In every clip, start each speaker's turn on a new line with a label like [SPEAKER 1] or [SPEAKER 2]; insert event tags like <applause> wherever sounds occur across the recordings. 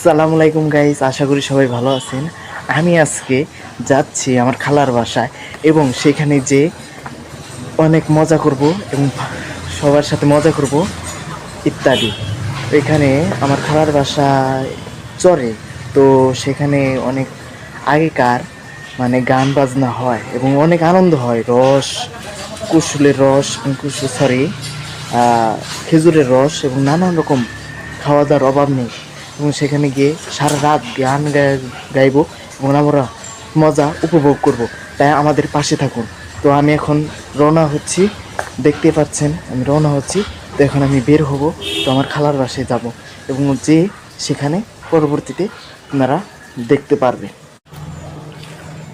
[SPEAKER 1] আসসালামু আলাইকুম গাইস আশা করি সবাই ভালো আছেন। আমি আজকে যাচ্ছি আমার খালার বাসায় এবং সেখানে যে অনেক মজা করব এবং সবার সাথে মজা করব ইত্যাদি। এখানে আমার খালার বাসায় চরে তো সেখানে অনেক আগেকার মানে গান বাজনা হয় এবং অনেক আনন্দ হয়। রস কুশুলের রস কুশুল সরি খেজুরের রস এবং নানান রকম খাওয়া দাওয়ার অভাব নেই। এবং সেখানে গিয়ে সারা রাত গান গাইবো এবং আমরা মজা উপভোগ করব। তাই আমাদের পাশে থাকুন। তো আমি এখন রওনা হচ্ছি। দেখতে পাচ্ছেন, আমি রওনা হচ্ছি। তো এখন আমি বের হব। তো আমার খালার বাসায় যাব এবং যে সেখানে পরবর্তীতে আপনারা দেখতে পারবে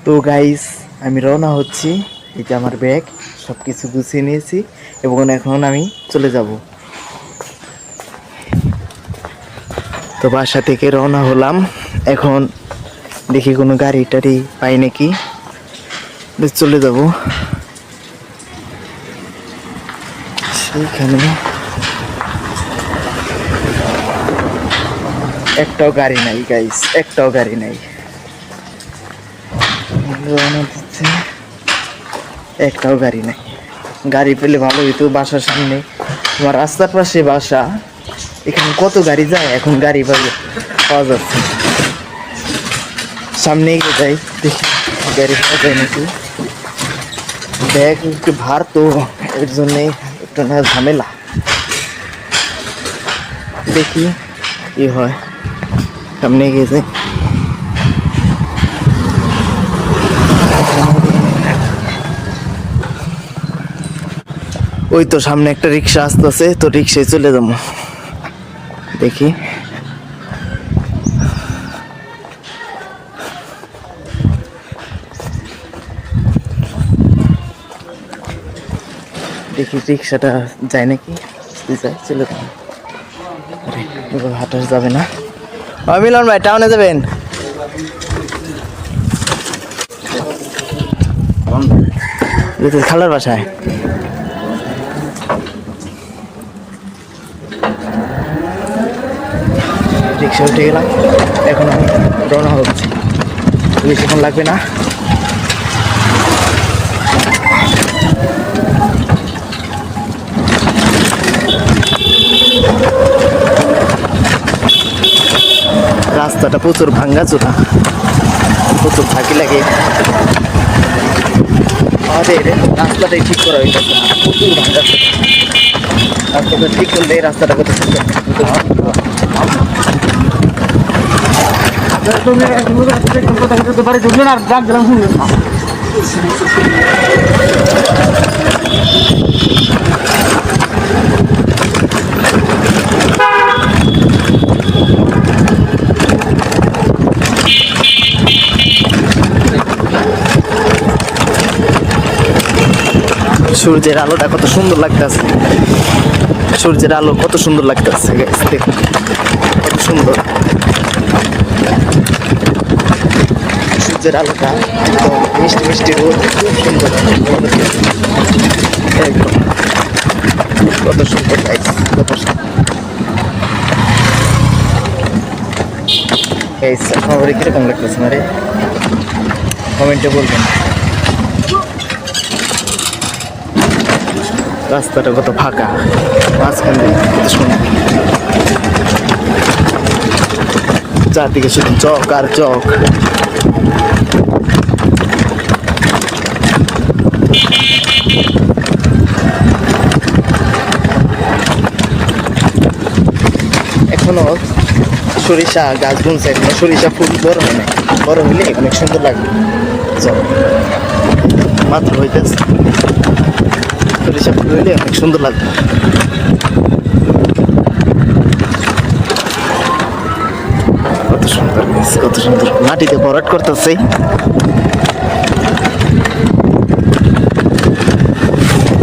[SPEAKER 1] তো গাইস আমি রওনা হচ্ছি। যে আমার ব্যাগ সব কিছু গুছিয়ে নিয়েছি এবং এখন আমি চলে যাব। তো বাসা থেকে রওনা হলাম। এখন দেখি কোনো গাড়ি টাড়ি পাই নাকি। চলে যাব। সেইখানে একটাও গাড়ি নাই গাইস একটাও গাড়ি নাই। রওনা একটাও গাড়ি নাই। গাড়ি পেলে ভালো হইতো, বাসার সামনে। তোমার রাস্তার পাশে বাসা। এখানে কত গাড়ি যায়? এখন গাড়ি পাবে পাওয়া যাচ্ছে সামনে গিয়ে যাই, দেখি গাড়ি পাওয়া যায় নাকি। ব্যাগ একটু ভার তো, এর জন্যে একটু না ঝামেলা। দেখি কি হয়। সামনে গিয়ে যাই। ওই তো সামনে একটা রিক্সা আসতেছে, তো রিক্সায় চলে যাব। দেখি। দেখি রিক্সাটা যায় নাকি? যায়, চলে হাঁটাস যাবে না। মিলন ভাই, টাউনে যাবেন? খালার বাসায়। রিক্সা উঠে গেলাম এখন আমি রওনা হচ্ছি। বেশিক্ষণ লাগবে না। রাস্তাটা প্রচুর ভাঙ্গা চোরা প্রচুর ফাঁকি লাগে। আমাদের রাস্তাটাই ঠিক করা না। প্রচুর ভাঙ্গা চোরা রাস্তাটা ঠিক করলে রাস্তাটা কত সূর্যের আলোটা কত সুন্দর লাগতেছে। সূর্যের আলো কত সুন্দর লাগতেছে দেখুন। কত সুন্দর। সূর্যের আলোটা একদম মিষ্টি মিষ্টি রোদ সুন্দর একদম কত সুন্দর আপনার কীরকম লাগতেছে রে কমেন্টে বলবেন। রাস্তাটা কত ফাঁকা, মাঝখান দিয়ে সুন্দর। চারদিকে শুধু চক আর চক। এখনও সরিষা গাছ বুনছে এখনও সরিষা ফুল বড় হয় না বড় হলে অনেক সুন্দর লাগবে। মাত্র হইতেছে। সরিষা ফুল হইলে অনেক সুন্দর লাগবে। কত সুন্দর কত সুন্দর। মাটিতে ভরাট করতেছে।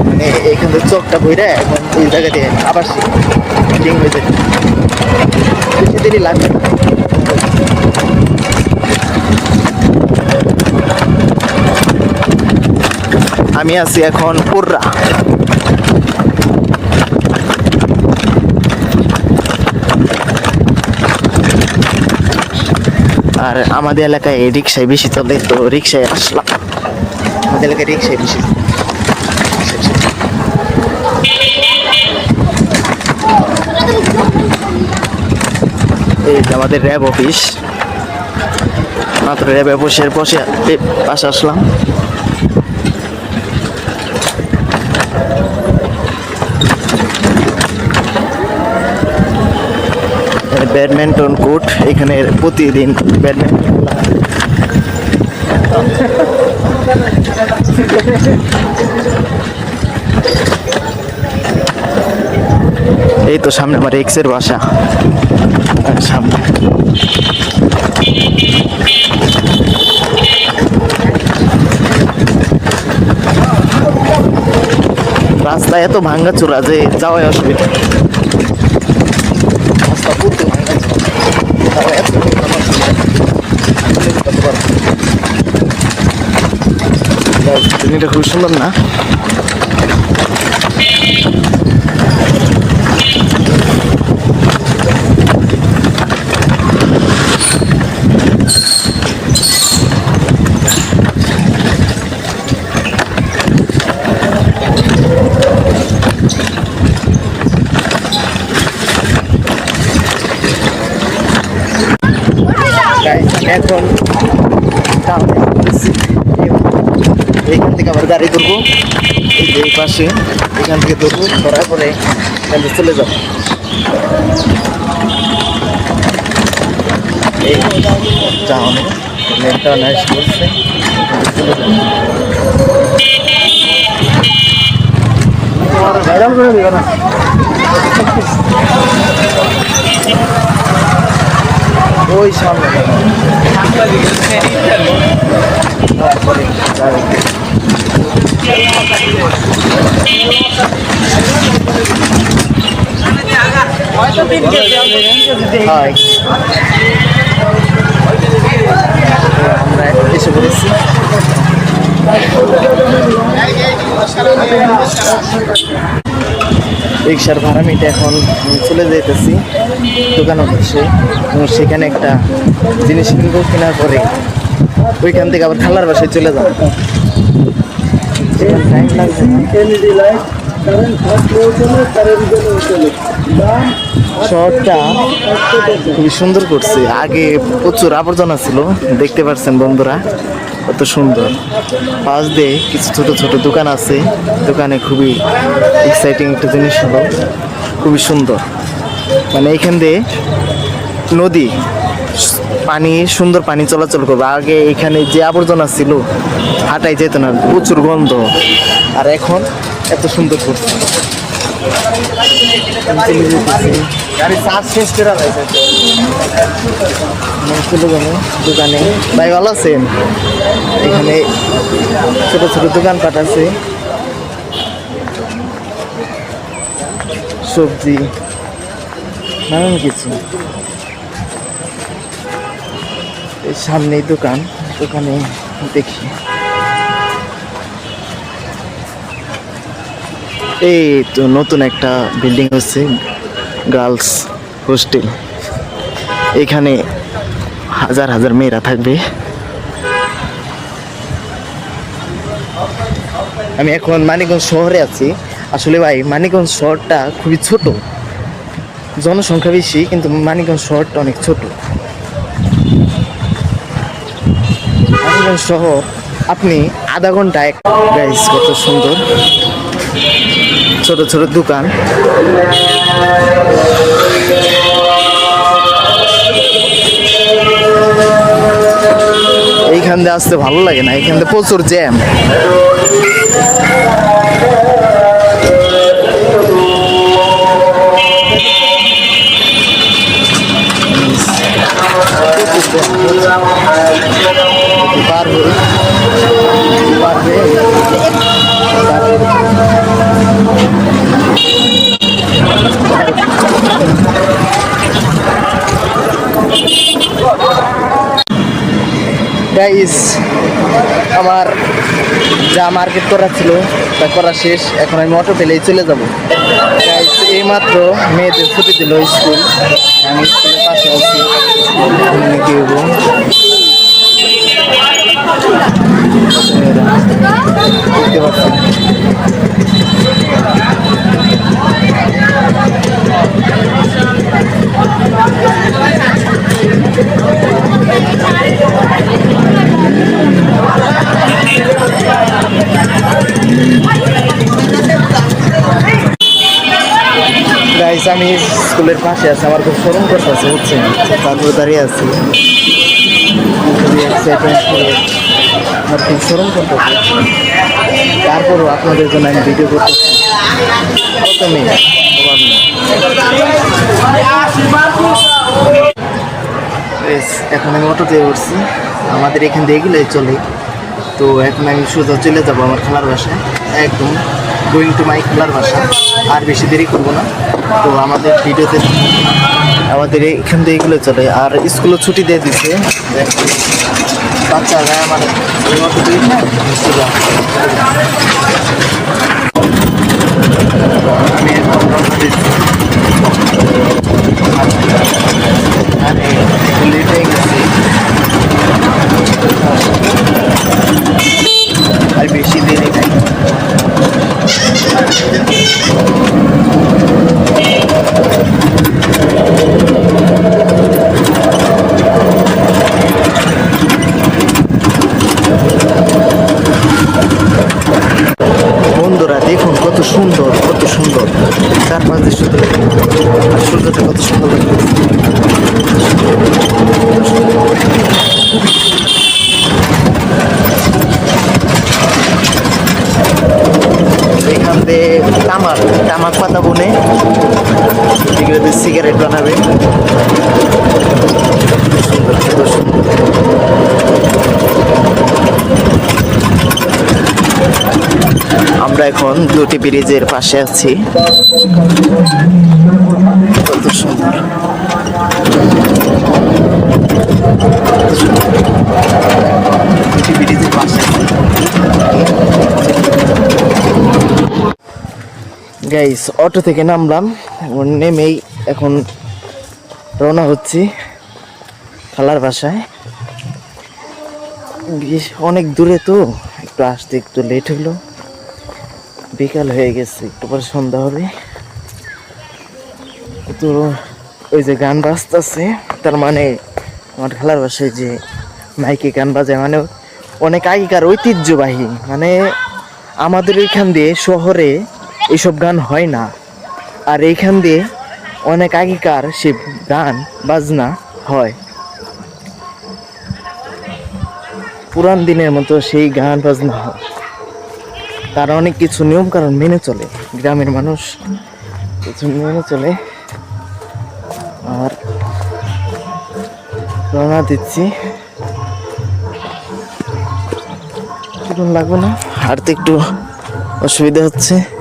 [SPEAKER 1] মানে এখান থেকে চোখটা বইরা এখন ওই জায়গা দিয়ে আবার হয়ে যায় বেশি দেরি লাগবে। আমি আছি এখন পুররা। আর আমাদের এলাকায় রিক্সায় বেশি চলে, তো রিক্সায় আসলাম। আমাদের এলাকায় রিক্সায় বেশি। এই যে আমাদের র্যাব অফিস মাত্র র্যাব অফিসের বসে পাশে আসলাম ব্যাডমিন্টন কোর্ট, এখানে প্রতিদিন ব্যাডমিন্টন। এই তো সামনে আমার এক্সের বাসা সামনে। রাস্তা এত ভাঙ্গা চূড়া যে যাওয়াই অসুবিধা। রাস্তা পুরো ভাঙ্গা তাও এত খুব সুন্দর না? এখন। এইখান থেকে আবার গাড়ি ধরবো। এই পাশে এখান থেকে ধরবো, ধরার পরে এখান চলে যাব। এই টাউনে নেটটা নাইস করছে। গাড়ি। হাই আমরা এসে পড়েছি রিক্সার ভাড়া মিটে এখন চলে যেতেছি দোকান এবং সেখানে একটা জিনিস কিনবো, কেনার পরে ওইখান থেকে আবার খালার বাসায় চলে যাব। শহরটা খুবই সুন্দর করছে। আগে প্রচুর আবর্জনা ছিল, দেখতে পাচ্ছেন বন্ধুরা। কত সুন্দর। পাশ দিয়ে কিছু ছোট ছোট দোকান আছে। দোকানে খুবই এক্সাইটিং একটা জিনিস হলো, খুবই সুন্দর। মানে এখান দিয়ে নদী, পানি, সুন্দর পানি চলাচল করবে। আগে এখানে যে আবর্জনা ছিল, হাঁটাই যেত না, প্রচুর গন্ধ। আর এখন এত সুন্দর করছে। গাড়ি চার্জ শেষ লাইছে চলে দোকানে। ভাই, ভালো আছেন? এখানে ছোট ছোট দোকানপাট আছে। সবজি, নানান কিছু। সামনেই দোকান দোকানে দেখি। এই তো নতুন একটা বিল্ডিং হচ্ছে গার্লস হোস্টেল এখানে হাজার হাজার মেয়েরা থাকবে। আমি এখন মানিকগঞ্জ শহরে আছি। আসলে ভাই, মানিকগঞ্জ শহরটা খুবই ছোট। জনসংখ্যা বেশি, কিন্তু মানিকগঞ্জ শহরটা অনেক ছোট। মানিকগঞ্জ শহর, আপনি আধা ঘন্টায় গাইস কত সুন্দর। ছোট ছোট দোকান। দিয়ে আসতে ভালো লাগে না এখান দিয়ে প্রচুর জ্যাম গাইস আমার যা মার্কেট করা ছিল, তা করা শেষ। এখন আমি অটো পেলেই চলে যাব। এই মাত্র মেয়েদের ছুটি দিল স্কুল। আমি স্কুলের পাশে আছি। কি? পাশে আছে আমার খুব স্মরণ করতেছে বুঝছেন? তারপরে দাঁড়িয়ে আছি। আমার খুব স্মরণ করতেছে। তারপরও আপনাদের জন্য আমি ভিডিও নেই। বেশ, এখন আমি অটোতে উঠছি। আমাদের এখান দিয়ে এগুলোই চলে। তো এখন আমি সোজা চলে যাব আমার খেলার বাসায়। একদম গোয়িং টু মাই খেলার বাসা। আর বেশি দেরি করব না। তো আমাদের ভিডিওতে আমাদের এখান দিয়ে এগুলো চলে। আর স্কুলও ছুটি দিয়ে দিচ্ছে। বাচ্চারা আমার আর বেশি দেরি নাই বন্ধুরা দেখুন কত সুন্দর কত সুন্দর চারপাশ দিয়ে শুধু আর সূর্যটা কত সুন্দর লাগছে এখান দিয়ে তামাক তামাক পাতা বনে এগুলো দিয়ে সিগারেট বানাবে সুন্দর কত সুন্দর আমরা দুটি ব্রিজের পাশে আছি। গাইস অটো থেকে নামলাম নেমেই এখন রওনা হচ্ছি খালার বাসায়। অনেক দূরে তো, একটু আসতে একটু লেট হলো। বিকাল হয়ে গেছে, একটু পরে সন্ধ্যা হবে। তো ওই যে গান বাজতেছে, তার মানে আমার খেলার বাসায় যে মাইকে গান বাজে মানে অনেক আগেকার ঐতিহ্যবাহী মানে আমাদের এইখান দিয়ে শহরে এইসব গান হয় না। আর এইখান দিয়ে অনেক আগেকার সে গান, বাজনা হয়। পুরান দিনের মতো সেই গান, বাজনা হয়। তারা অনেক কিছু নিয়ম কারণ মেনে চলে, গ্রামের মানুষ কিছু মেনে চলে। আর রওনা দিচ্ছি। লাগবে না? হাঁটতে একটু অসুবিধা হচ্ছে।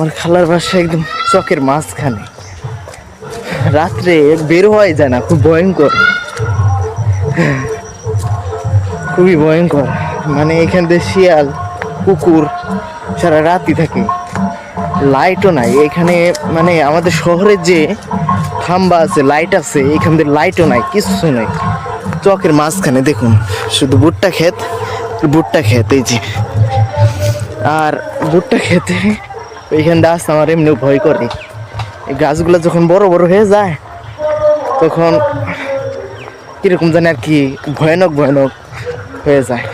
[SPEAKER 1] আমার খালার বাসা একদম চকের মাঝখানে। রাত্রে বের হওয়াই যায় না, খুব ভয়ঙ্কর। খুবই ভয়ঙ্কর। মানে এখান থেকে শিয়াল, কুকুর সারা রাতই থাকে। লাইটও নাই। এখানে মানে আমাদের শহরের যে খাম্বা আছে লাইট আছে, এখান থেকে লাইটও নাই কিছু নাই। চকের মাঝখানে দেখুন, শুধু ভুট্টা ক্ষেত ভুট্টা ক্ষেত, এই যে। আর ভুট্টা খেতে ওইখান আসতে আমার এমনিও ভয় করে। এই গাছগুলো যখন বড় বড় হয়ে যায়, তখন কীরকম জানি আর কি ভয়ানক ভয়ানক হয়ে যায়।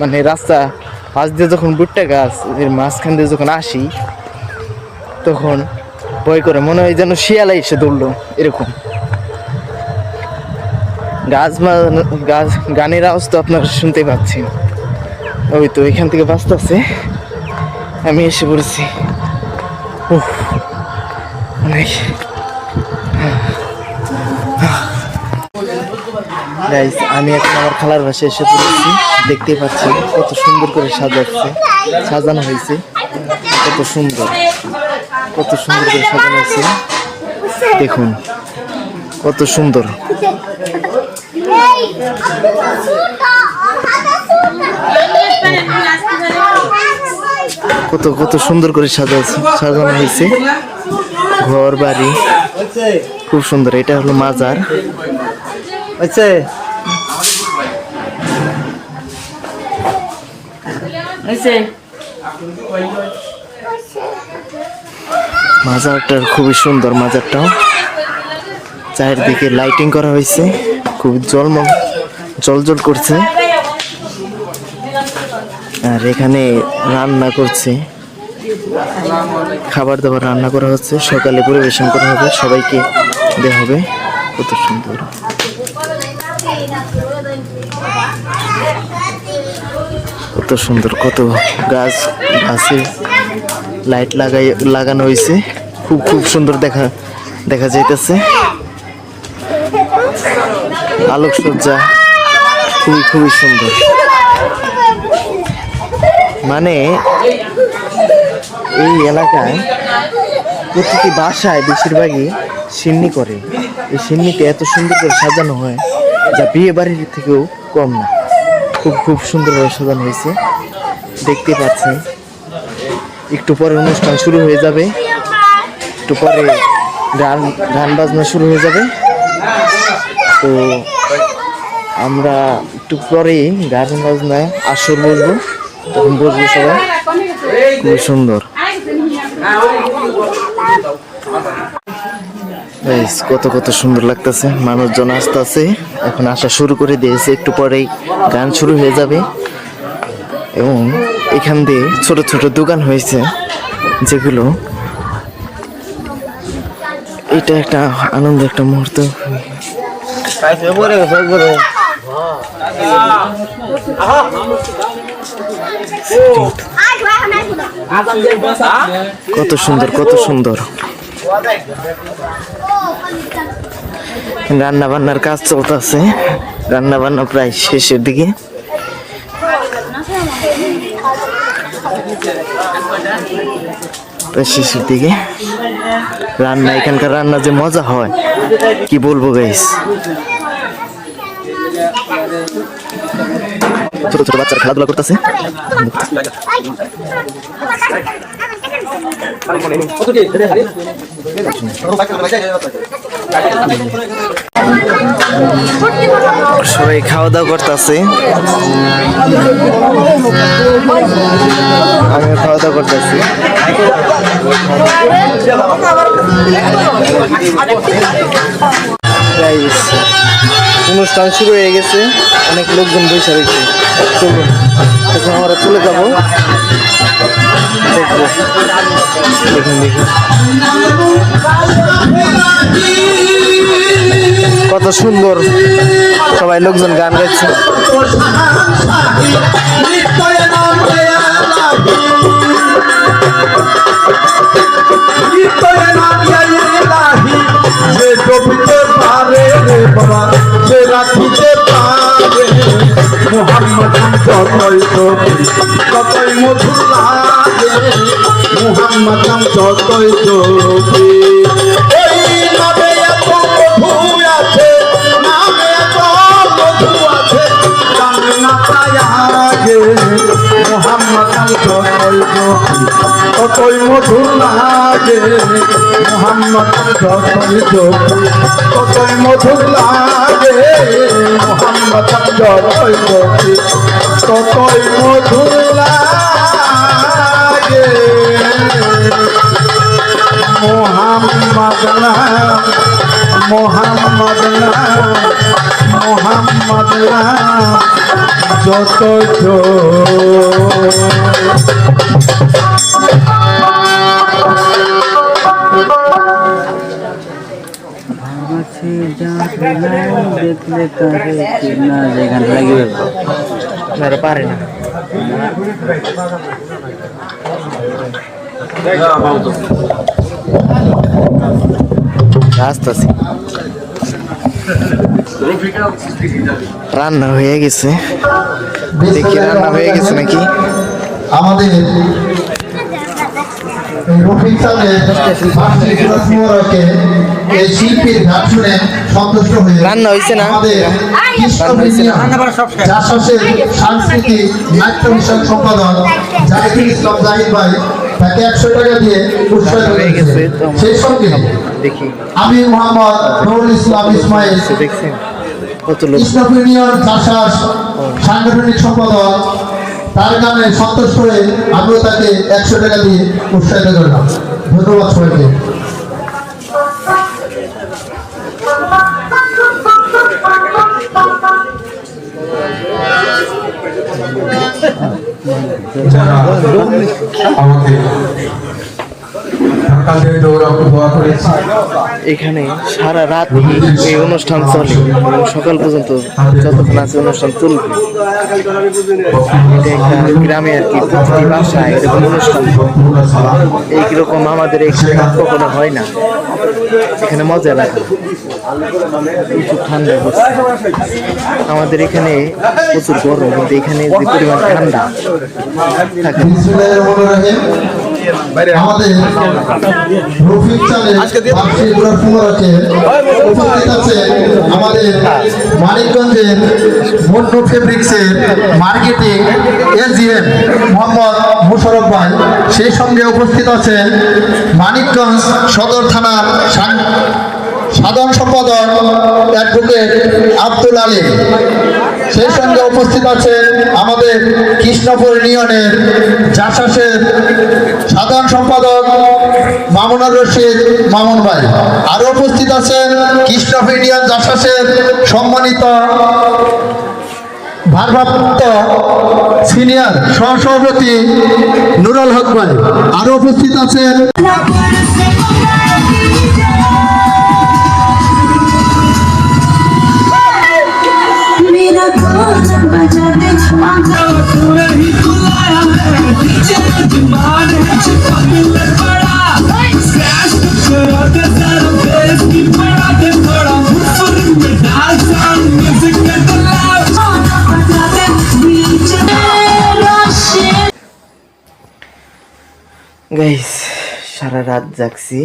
[SPEAKER 1] মানে রাস্তা পাশ দিয়ে যখন ভুট্টা গাছ এর মাঝখান দিয়ে যখন আসি, তখন ভয় করে, মনে হয় যেন শিয়ালাই এসে দৌড়লো এরকম। গাছ গাছ, গানের আওয়াজ তো আপনারা শুনতে পাচ্ছেন। ওই তো এখান থেকে বাঁচতেছে। আমি এসে পড়েছি। গাইস আমি এখন আমার খালার বাসে এসে পড়েছি। দেখতেই পাচ্ছি কত সুন্দর করে সাজাচ্ছে। সাজানো হয়েছে। কত সুন্দর। কত সুন্দর করে সাজানো আছে দেখুন কত সুন্দর। কত কত সুন্দর করে সাজাচ্ছে সাজানো হয়েছে। ঘর বাড়ি। খুব সুন্দর এটা হলো মাজার। মাজারটা খুবই সুন্দর মাজারটাও। চারিদিকে লাইটিং করা হয়েছে। খুব জলমল জল করছে। আর এখানে রান্না করছে। খাবার দাবার রান্না করা হচ্ছে। সকালে পরিবেশন করা হবে। সবাইকে দেওয়া হবে। কত সুন্দর। কত সুন্দর, কত গাছ আছে। লাইট লাগাই, লাগানো হয়েছে। খুব খুব সুন্দর দেখা দেখা যাইতেছে। আলোকসজ্জা খুবই খুবই সুন্দর। মানে এই এলাকায় প্রতিটি বাসায় বেশিরভাগই সিন্নি করে। এই সিন্নিকে এত সুন্দর করে সাজানো হয় যা বিয়ে বাড়ির থেকেও কম না। খুব খুব সুন্দরভাবে সাজানো হয়েছে। দেখতে পাচ্ছেন, একটু পরে অনুষ্ঠান শুরু হয়ে যাবে। একটু পরে গান গান বাজনা শুরু হয়ে যাবে। তো আমরা একটু পরেই গান বাজনায় আসর তখন বসবো সবাই। খুব সুন্দর। কত কত সুন্দর লাগতেছে। মানুষজন আসতেছে। এখন আসা শুরু করে দিয়েছে। একটু পরেই গান শুরু হয়ে যাবে। এবং এখান দিয়ে ছোট ছোট দোকান হয়েছে যেগুলো এটা একটা আনন্দ একটা মুহূর্ত। কত সুন্দর কত সুন্দর। রান্না বান্নার কাজ চলতেছে। রান্না বান্না প্রায় শেষের দিকে। শেষের দিকে। রান্না, এখানকার রান্না যে মজা হয়, কি বলব গাইস ছোট ছোট বাচ্চারা খেলাধুলা করতেছে। সবাই খাওয়া দাওয়া করতেছে। আমি খাওয়া দাওয়া করতেছি। Guys, অনুষ্ঠান শুরু হয়ে গেছে অনেক লোকজন বসে রয়েছে। চলুন এখন আমরা চলে যাব। দেখুন দেখুন। কত সুন্দর সবাই লোকজন গান গাইছে
[SPEAKER 2] যে বাবা যে রাখিতে পারে। মোহাম্মদ যতই ডুবি ততই মধুর লাগে। মোহাম্মদ যতই ডুবি ডুবি ততই মধুর লাগে মোহাম্মদ যোগী ততই মধুর লাগে মোহাম্মদ যতই ততই মধুর লাগে মোহাম্মদ মোহাম্মদ মোহাম্মদ যত
[SPEAKER 3] দেখলে তারে না যেখানে
[SPEAKER 1] পারে না আসতেছি রান্না হয়ে গেছে। দেখি রান্না হয়ে গেছে নাকি?
[SPEAKER 2] আমাদের
[SPEAKER 4] রফিক সাহেব বার্ষিক পুরস্কারকে এই শিল্পীর গান শুনে সন্তুষ্ট হয়ে
[SPEAKER 1] রান্না হয়েছে না?
[SPEAKER 4] সাংস্কৃতিক নাট্য বিষয়ক সম্পাদক জাহিদুল ইসলাম জাহিদ ভাই তাকে একশো টাকা দিয়ে উৎসাহিত
[SPEAKER 1] হয়ে গেছে
[SPEAKER 4] করেছে সেই সঙ্গে
[SPEAKER 1] দেখি।
[SPEAKER 4] আমি মোহাম্মদ নুরুল ইসলাম ইসমাইল ইউনিয়ন চাষাস সাংগঠনিক সম্পাদক তার নামে সন্তুষ্ট হয়ে আমিও তাকে একশো টাকা দিয়ে উৎসাহিত করলাম। ধন্যবাদ সবাইকে। <laughs>
[SPEAKER 2] যারা আমাকে
[SPEAKER 1] এখানে সারা রাত এই অনুষ্ঠান চলে। সকাল পর্যন্ত যতক্ষণ আছে অনুষ্ঠান চলবে। এটা গ্রামে আর কি প্রতিটি বাসায় এরকম অনুষ্ঠান। এইরকম আমাদের এখানে কখনো হয় না। এখানে মজা লাগে। প্রচুর ঠান্ডা আমাদের এখানে প্রচুর গরম, কিন্তু এখানে যে পরিমাণ ঠান্ডা থাকে।
[SPEAKER 4] আমাদের রফিক উপস্থিত আছে আমাদের মানিকগঞ্জের মন্নু ফেব্রিক্সের মার্কেটিং এসডিএম মোহাম্মদ মুশারফ ভাই। সেই সঙ্গে উপস্থিত আছেন মানিকগঞ্জ সদর থানার সাধারণ সম্পাদক অ্যাডভোকেট আব্দুল আলী সেই সঙ্গে উপস্থিত আছেন আমাদের কৃষ্ণপুর ইউনিয়নের জাসাসের সাধারণ সম্পাদক মামুনুর রশিদ মামুন ভাই। আরও উপস্থিত আছেন কৃষ্ণপুর ইউনিয়ন জাসাসের সম্মানিত ভারপ্রাপ্ত সিনিয়র সহসভাপতি নুরুল হক ভাই। আরও উপস্থিত আছেন।
[SPEAKER 1] গাইস সারা রাত জাগছি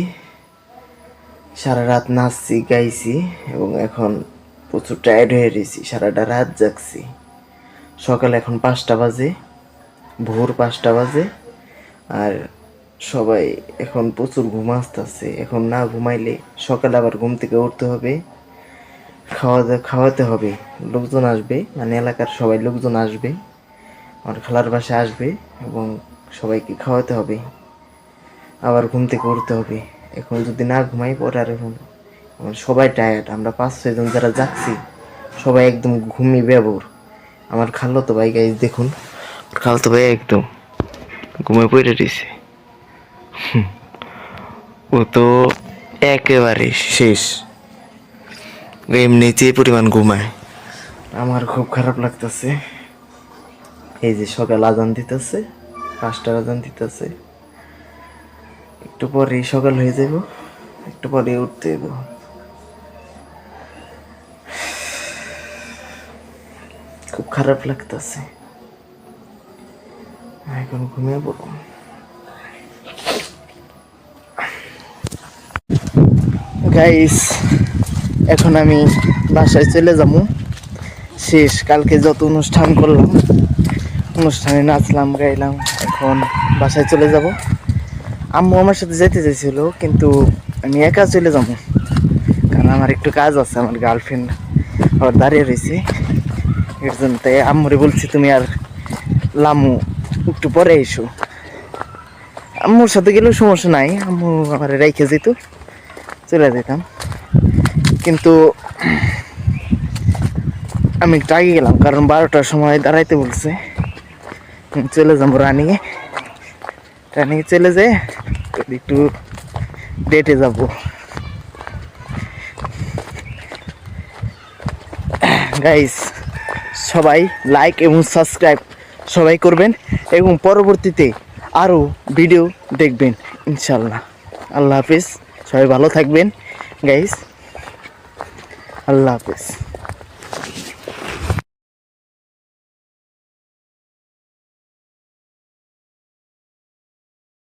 [SPEAKER 1] সারা রাত নাচছি গাইছি এবং এখন প্রচুর টায়ার্ড হয়ে রয়েছি, সারাটা রাত জাগছি। সকাল এখন পাঁচটা বাজে, ভোর পাঁচটা বাজে, আর সবাই এখন প্রচুর ঘুম আসতেছে। এখন না ঘুমাইলে সকালে আবার ঘুম থেকে উঠতে হবে খাওয়া দাওয়া খাওয়াতে হবে। লোকজন আসবে মানে এলাকার সবাই লোকজন আসবে, আমার খালার বাসায় আসবে এবং সবাইকে খাওয়াতে হবে। আবার ঘুম থেকে উঠতে হবে। এখন যদি না ঘুমাই পরে আর এখন আমার সবাই টায়ার্ড আমরা পাঁচ ছয়জন যারা যাচ্ছি, সবাই একদম ঘুমিয়ে ব্যবহার আমার খালো তো ভাই গাইজ দেখুন খালো তো ভাই একদম ঘুমিয়ে পড়ে রয়েছে। ও তো একেবারে শেষ। এমনি যে পরিমাণ ঘুমায়। আমার খুব খারাপ লাগতেছে। এই যে সকাল আজান দিতেছে, পাঁচটার আজান দিতেছে। একটু পরে সকাল হয়ে যাব একটু পরে উঠতে যাব খারাপ লাগতেছে। এখন ঘুমিয়ে পড়ব। গাইস এখন আমি বাসায় চলে যাব। শেষ, কালকে যত অনুষ্ঠান করলাম, অনুষ্ঠানে নাচলাম, গাইলাম, এখন বাসায় চলে যাব। আম্মু আমার সাথে যেতে চাইছিল, কিন্তু আমি একা চলে যাব। কারণ আমার একটু কাজ আছে, আমার গার্লফ্রেন্ড আবার দাঁড়িয়ে রয়েছে। এর জন্য আম্মুরে বলছি, তুমি আর লামু একটু পরে এসো। আম্মুর সাথে গেলেও সমস্যা নাই। আম্মু আমার রেখে যেত, চলে যেতাম। কিন্তু আমি একটু আগে গেলাম, কারণ বারোটার সময় দাঁড়াইতে বলছে। চলে যাব রানিংয়ে। রানিংয়ে চলে যে একটু ডেটে যাব। গাইস সবাই লাইক এবং সাবস্ক্রাইব সবাই করবেন এবং পরবর্তীতে আরও ভিডিও দেখবেন ইনশাল্লাহ আল্লাহ হাফিজ, সবাই ভালো থাকবেন। গাইস আল্লাহ হাফিজ।